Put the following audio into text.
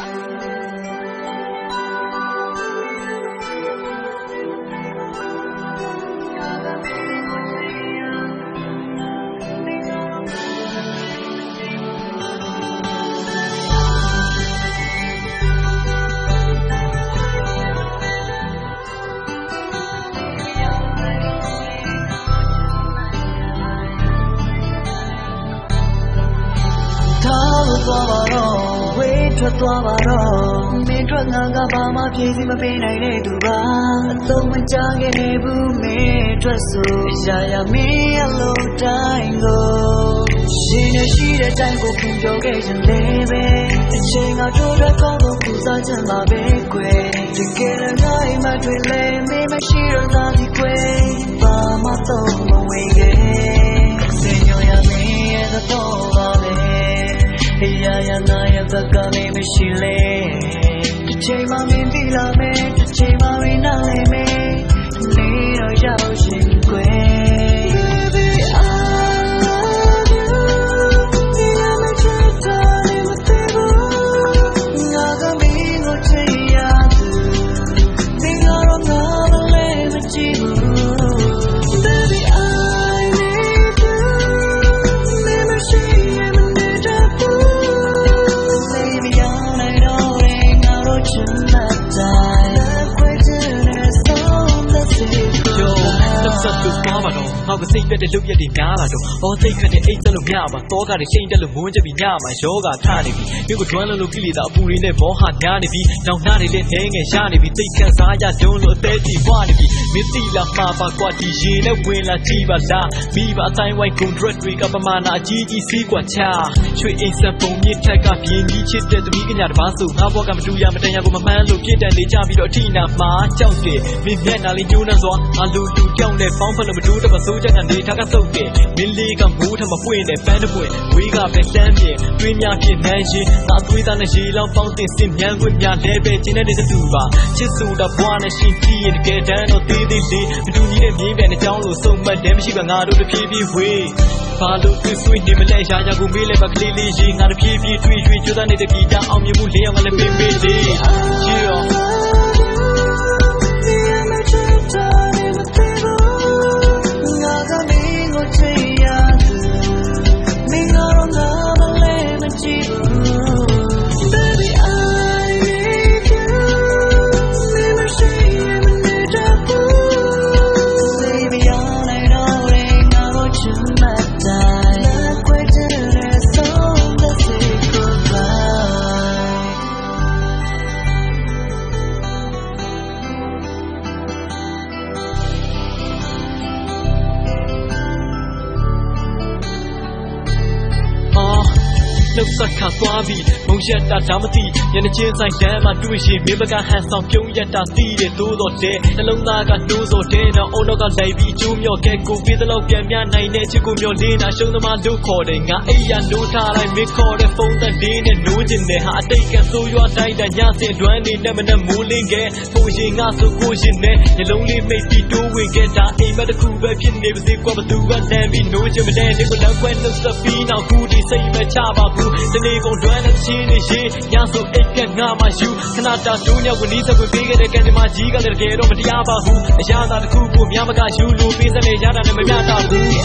Follow me. ထွက်သွားပါတော့မင်းထွက်ငါကဘာမှပြေစီမပေးနိုင်တဲ့သူပါအသုံးမချခဲ့နေဘူးမင်းထွက်ဆိုအရာရာမင်းအလုံးတိုင်းကိုရှင်နဲ့ရှိတဲ့တိုင်းကိုပြင်ပြောခဲ့ခြင်းလေးပဲအချိန်ကတို့ရက်ကောင်းလို့ပူဇော်ခြင်းပါပဲကွယ်တကယ်လည်းငါ့အိမ်မတွေ့လဲမင်းမရှိတော့သာဒီကွယ်ဘာမှတော့မဝင်ခဲ့စင်ညောရမင်း ရဲ့သဘောပါပဲရာရာနာရဘကလေးမရှိလေတစ်ချိန်မှမင်းသိလာမယ်တစ်ချိန်မှမင်းနားလဲမယ်နေတော့ရောက်ရှင် ငါကစိတ်ပြတ်တဲ့လုပ်ရက်တွေများလာတော့အော်စိတ်ခတ်တဲ့အိတ်သက်လို့များပါတောကတွေရှိန်တက်လို့မွန်းချက်ပြီးညမှာယောဂထနေပြီမြို့ကဒွမ်းလုံးလို့ကိလေသာအပူတွေနဲ့မောဟညားနေပြီနောင်နှားတွေလည်းနေငယ်ရနေပြီသိတ်ခန့်စားရဒုံလို့အသေးကြီးဝနေပြီမင်းတိလာမှာပါကွာဒီရင်နဲ့ဝင်လာကြည့်ပါလားမိဘအတိုင်းဝိုင်းကွန်ထရက်တွေကပမာဏအကြီးကြီးစီးကွာချရွှေအိမ်ဆက်ပုံမြင့်ထက်ကပြင်းကြီးချစ်တဲ့သမီးကညာတစ်ပါးဆိုငါဘောကမတူရမတန်ရကိုမမှန်းလို့ပြစ်တန်နေကြပြီးတော့အထိနာမှာကြောက်တယ်မင်းမျက်နှာလေးညှိုးနှံစွာအလူတူကြောက်နေပေါင်းဖက်လို့မတူတပတ်စိုးချက်ကနေထားကဆုပ်တယ်မင်းလေးကမိုးထမပွင့်နဲ့ပန်းတပွင့်ဝေးကပဲတန်းပြင်းတွင်းများဖြစ်နှမ်းရှင်ငါသွေးသားနဲ့ရေလောင်းပေါင်းတင်စင်မြန်းခွင့်များလဲပဲကျင်းတဲ့တူပါချစ်ဆိုတာဘွားနဲ့ရှင်ကြည့်ရင်တကယ်တမ်းတော့သေးသေးလေးမတူညီတဲ့မြင်းပဲနဲ့ကြောင်းလို့စုံမတ်တယ်မရှိပါငါတို့တဖြည်းဖြည်းဝေးဘာလို့သူဆွေးနေမလဲရှားရှားကိုမေးလဲပါကလေးလေးရေငါတဖြည်းဖြည်းတွေ့တွေ့ကြိုးစားနေတဲ့ဂီတအောင်မြင်မှုလေးအောင်လည်းပေးပေးလေး လှုပ်ဆက်ခါသွားပြီမုံရက်တာဒါမသိညနေချင်းဆိုင်တန်းမှာတွေ့ရင်မင်းဘကဟန်ဆောင်ပြုံးရက်တာသိတယ်သို့တော့တဲ့နှလုံးသားကနှိုးစော်တဲ့တော့အုံတော့ကလိုက်ပြီးကျိုးမြော့ကဲကိုပေးသလောက်ပြန်မြနိုင်တဲ့ချစ်ကိုမျောလင်းတာရှုံးသမားလို့ခေါ်တယ်ငါအိယာနိုးထားလိုက်မင်းခေါ်တဲ့ဖုန်းသက်လေးနဲ့နိုးကျင်တယ်ဟာအတိတ်ကဆိုးရွားတိုင်းတညစင်တွမ်းနေနဲ့မနဲ့မိုးလင်းခဲ့ပုံရင်ငါဆိုကိုရှင်နဲ့ညလုံးလေးမိတ်ပြီးတိုးဝင်ခဲ့တာအိမ်မက်တစ်ခုပဲဖြစ်နေပါစေကွာဘသူကတန်းပြီးနိုးချင်မတဲ့နေကိုလောက်ခွဲနှုတ်ဆက်ပြီးနောက်ခုဒီစိတ်မချပါဘူးဒီနေ့ကုန်တွမ်းတဲ့ချင်းနေရေညဆိုအိတ်ကငါမှယူခဏတာဒိုးညဝနီးစပွေပေးခဲ့တဲ့ကန်ဒီမာကြီးကလည်းတကယ်တော့မတရားပါဘူးအရာသာတစ်ခုကိုများမကယူလို့ပေးစနေရတာနဲ့မမျှတာဘူးမမျှတာဘူး